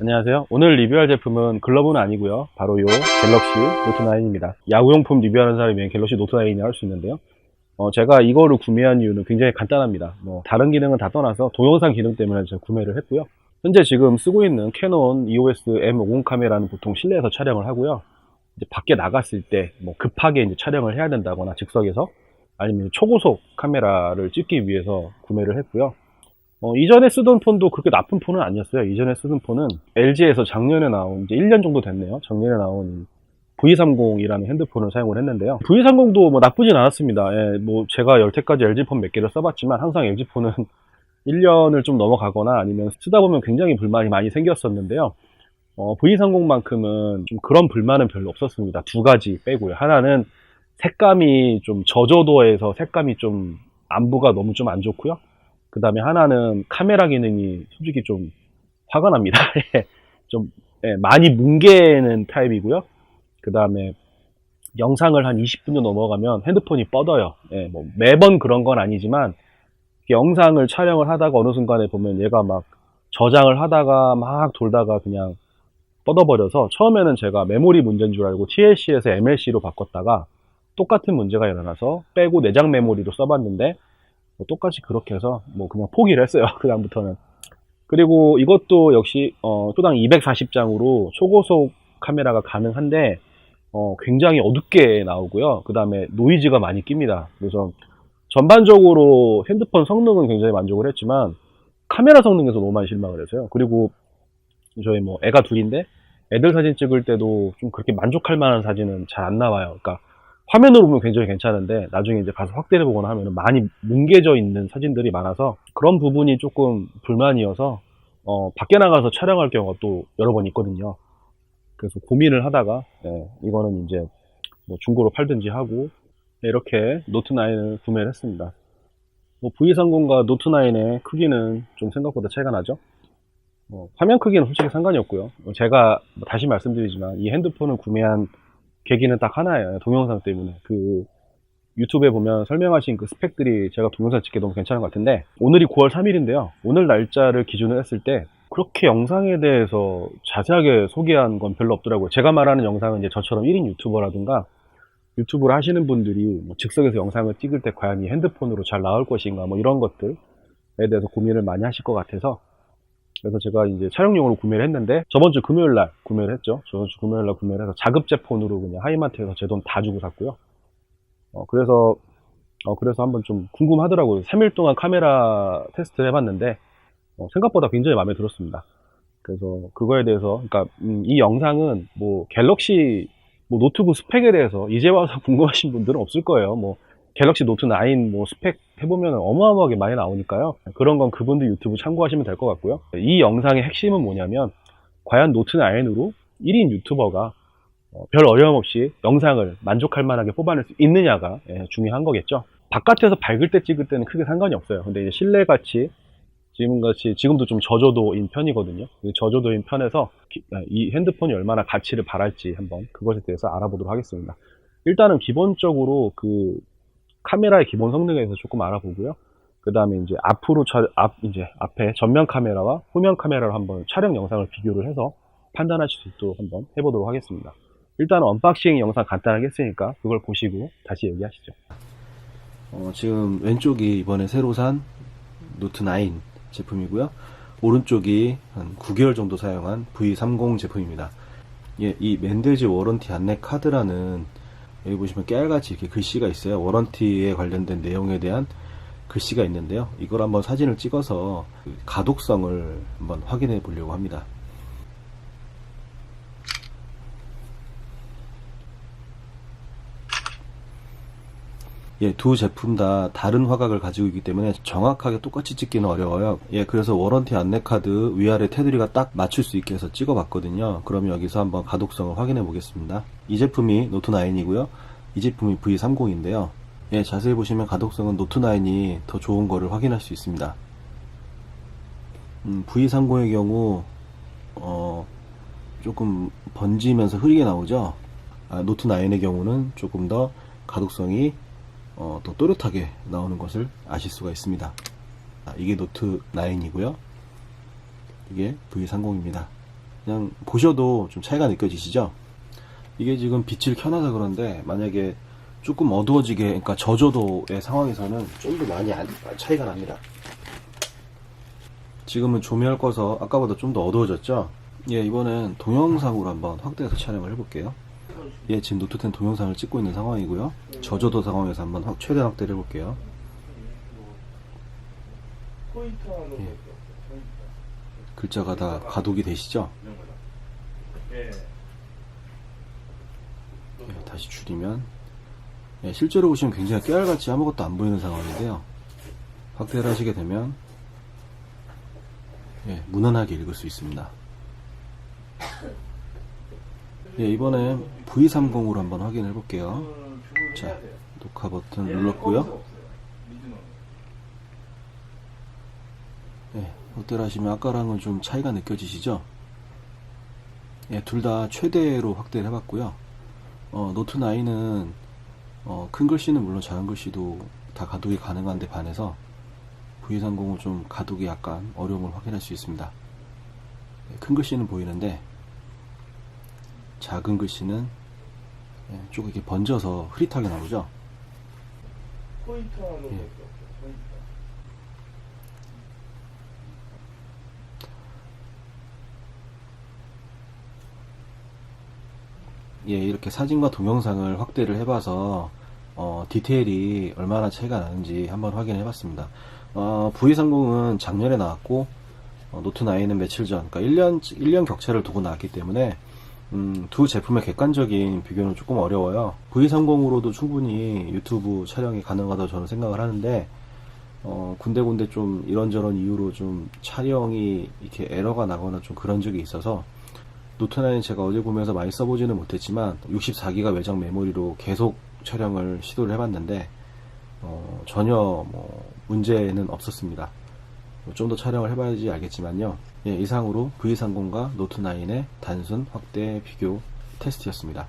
안녕하세요. 오늘 리뷰할 제품은 글러브는 아니고요. 바로 요 갤럭시 노트 9입니다. 야구용품 리뷰하는 사람이면 갤럭시 노트 9이 할수 있는데요. 어, 제가 이거를 구매한 이유는 굉장히 간단합니다. 뭐 다른 기능은 다 떠나서 동영상 기능 때문에 제가 구매를 했고요. 현재 지금 쓰고 있는 캐논 EOS M50 카메라는 보통 실내에서 촬영을 하고요. 이제 밖에 나갔을 때 뭐 급하게 이제 촬영을 해야 된다거나 즉석에서 아니면 초고속 카메라를 찍기 위해서 구매를 했고요. 어, 이전에 쓰던 폰도 그렇게 나쁜 폰은 아니었어요. 이전에 쓰던 폰은 LG에서 작년에 나온 이제 1년 정도 됐네요. 작년에 나온 V30이라는 핸드폰을 사용을 했는데요. V30도 뭐 나쁘진 않았습니다. 예, 뭐 제가 여태까지 LG 폰 몇 개를 써봤지만 항상 LG 폰은 1년을 좀 넘어가거나 아니면 쓰다 보면 굉장히 불만이 많이 생겼었는데요. 어, V30만큼은 좀 그런 불만은 별로 없었습니다. 두 가지 빼고요. 하나는 색감이 좀 저조도에서 색감이 좀 안부가 너무 좀 안 좋고요. 그 다음에 하나는 카메라 기능이 솔직히 좀 화가 납니다. 좀 예, 많이 뭉개는 타입이고요. 그 다음에 영상을 한 20분 정도 넘어가면 핸드폰이 뻗어요. 예, 뭐 매번 그런 건 아니지만 영상을 촬영을 하다가 어느 순간에 보면 얘가 막 저장을 하다가 막 돌다가 그냥 뻗어버려서 처음에는 제가 메모리 문제인 줄 알고 TLC에서 MLC로 바꿨다가 똑같은 문제가 일어나서 빼고 내장 메모리로 써봤는데 뭐 똑같이 그렇게 해서 뭐 그냥 포기를 했어요. 그 다음부터는. 그리고 이것도 역시 어, 초당 240장으로 초고속 카메라가 가능한데 어, 굉장히 어둡게 나오고요. 그 다음에 노이즈가 많이 낍니다. 그래서 전반적으로 핸드폰 성능은 굉장히 만족을 했지만 카메라 성능에서 너무 많이 실망을 해서요. 그리고 저희 뭐 애가 둘인데 애들 사진 찍을 때도 좀 그렇게 만족할 만한 사진은 잘 안 나와요. 그러니까 화면으로 보면 굉장히 괜찮은데 나중에 이제 가서 확대를 보거나 하면 많이 뭉개져 있는 사진들이 많아서 그런 부분이 조금 불만이어서 어, 밖에 나가서 촬영할 경우가 또 여러 번 있거든요. 그래서 고민을 하다가 예, 이거는 이제 뭐 중고로 팔든지 하고 네, 이렇게 노트 9을 구매를 했습니다. 뭐 V30과 노트 9의 크기는 좀 생각보다 차이가 나죠. 뭐 화면 크기는 솔직히 상관이 없고요. 제가 뭐 다시 말씀드리지만 이 핸드폰을 구매한 계기는 딱 하나예요. 동영상 때문에. 그 유튜브에 보면 설명하신 그 스펙들이 제가 동영상 찍기 너무 괜찮은 것 같은데 오늘이 9월 3일인데요. 오늘 날짜를 기준으로 했을 때 그렇게 영상에 대해서 자세하게 소개한 건 별로 없더라고요. 제가 말하는 영상은 이제 저처럼 1인 유튜버라든가 유튜브를 하시는 분들이 뭐 즉석에서 영상을 찍을 때 과연 이 핸드폰으로 잘 나올 것인가 뭐 이런 것들에 대해서 고민을 많이 하실 것 같아서 그래서 제가 이제 촬영용으로 구매를 했는데 저번 주 금요일 날 구매를 했죠. 저번 주 금요일 날 구매를 해서 자급제 폰으로 그냥 하이마트에서 제 돈 다 주고 샀고요. 어, 그래서 어, 그래서 한번 좀 궁금하더라고요. 3일 동안 카메라 테스트를 해봤는데 어, 생각보다 굉장히 마음에 들었습니다. 그래서 그거에 대해서 그러니까 음, 이 영상은 뭐 갤럭시 뭐 노트북 스펙에 대해서 이제 와서 궁금하신 분들은 없을 거예요. 뭐 갤럭시 노트 9 뭐 스펙 해보면 어마어마하게 많이 나오니까요. 그런 건 그분들 유튜브 참고하시면 될 것 같고요. 이 영상의 핵심은 뭐냐면 과연 노트 9으로 1인 유튜버가 어, 별 어려움 없이 영상을 만족할 만하게 뽑아낼 수 있느냐가 예, 중요한 거겠죠. 바깥에서 밝을 때 찍을 때는 크게 상관이 없어요. 근데 이제 실내같이 지금같이 지금도 좀 저조도인 편이거든요. 이 저조도인 편에서 기- 아, 이 핸드폰이 얼마나 가치를 발할지 한번 그것에 대해서 알아보도록 하겠습니다. 일단은 기본적으로 그 카메라의 기본 성능에 대해서 조금 알아보고요. 그 다음에 이제 앞으로 차, 앞, 이제 앞에 전면 카메라와 후면 카메라를 한번 촬영 영상을 비교를 해서 판단하실 수 있도록 한번 해보도록 하겠습니다. 일단 언박싱 영상 간단하게 했으니까 그걸 보시고 다시 얘기하시죠. 어, 지금 왼쪽이 이번에 새로 산 노트 9 제품이고요. 오른쪽이 한 9개월 정도 사용한 V30 제품입니다. 예, 이 맨데즈 워런티 안내 카드라는 여기 보시면 깨알같이 이렇게 글씨가 있어요. 워런티에 관련된 내용에 대한 글씨가 있는데요. 이걸 한번 사진을 찍어서 그 가독성을 한번 확인해 보려고 합니다. 예, 두 제품 다 다른 화각을 가지고 있기 때문에 정확하게 똑같이 찍기는 어려워요. 예, 그래서 워런티 안내 카드 위아래 테두리가 딱 맞출 수 있게 해서 찍어봤거든요. 그럼 여기서 한번 가독성을 확인해 보겠습니다. 이 제품이 노트 9이고요. 이 제품이 V30인데요. 예, 자세히 보시면 가독성은 노트 9이 더 좋은 거를 확인할 수 있습니다. 음, V30의 경우, 어, 조금 번지면서 흐리게 나오죠? 아, 노트 9의 경우는 조금 더 가독성이 어, 더 또렷하게 나오는 것을 아실 수가 있습니다. 아, 이게 노트 9이고요. 이게 V30입니다. 그냥 보셔도 좀 차이가 느껴지시죠? 이게 지금 빛을 켜놔서 그런데 만약에 조금 어두워지게 그러니까 저조도의 상황에서는 좀 더 많이 안- 차이가 납니다. 지금은 조명을 꺼서 아까보다 좀 더 어두워졌죠? 예, 이번엔 동영상으로 한번 확대해서 촬영을 해볼게요. 예, 지금 노트 10 동영상을 찍고 있는 상황이고요. 저조도 상황에서 한번 확- 최대한 확대를 해볼게요. 예. 글자가 다 가독이 되시죠? 예, 다시 줄이면 예, 실제로 보시면 굉장히 깨알같이 아무것도 안 보이는 상황인데요. 확대를 하시게 되면 예, 무난하게 읽을 수 있습니다. 예, 이번에 V30으로 한번 확인해 볼게요. 자, 녹화 버튼 눌렀고요. 예, 확대를 하시면 아까랑은 좀 차이가 느껴지시죠? 예, 둘 다 최대로 확대를 해봤고요. 어, 노트 9은 어, 큰 글씨는 물론 작은 글씨도 다 가독이 가능한데 반해서 V30은 좀 가독이 약간 어려움을 확인할 수 있습니다. 예, 큰 글씨는 보이는데 작은 글씨는 예, 조금 이렇게 번져서 흐릿하게 나오죠. 예. 예, 이렇게 사진과 동영상을 확대를 해봐서 어, 디테일이 얼마나 차이가 나는지 한번 확인해 봤습니다. 어, V30은 작년에 나왔고 어, 노트 9은 며칠 전, 그러니까 1년 1년 격차를 두고 나왔기 때문에 음, 두 제품의 객관적인 비교는 조금 어려워요. V30으로도 충분히 유튜브 촬영이 가능하다고 저는 생각을 하는데 어, 군데군데 좀 이런저런 이유로 좀 촬영이 이렇게 에러가 나거나 좀 그런 적이 있어서 노트9는 제가 어제 보면서 많이 써보지는 못했지만 64기가 외장 메모리로 계속 촬영을 시도를 해봤는데 어, 전혀 뭐 문제는 없었습니다. 좀 더 촬영을 해봐야지 알겠지만요. 예, 이상으로 V30과 노트9의 단순 확대 비교 테스트였습니다.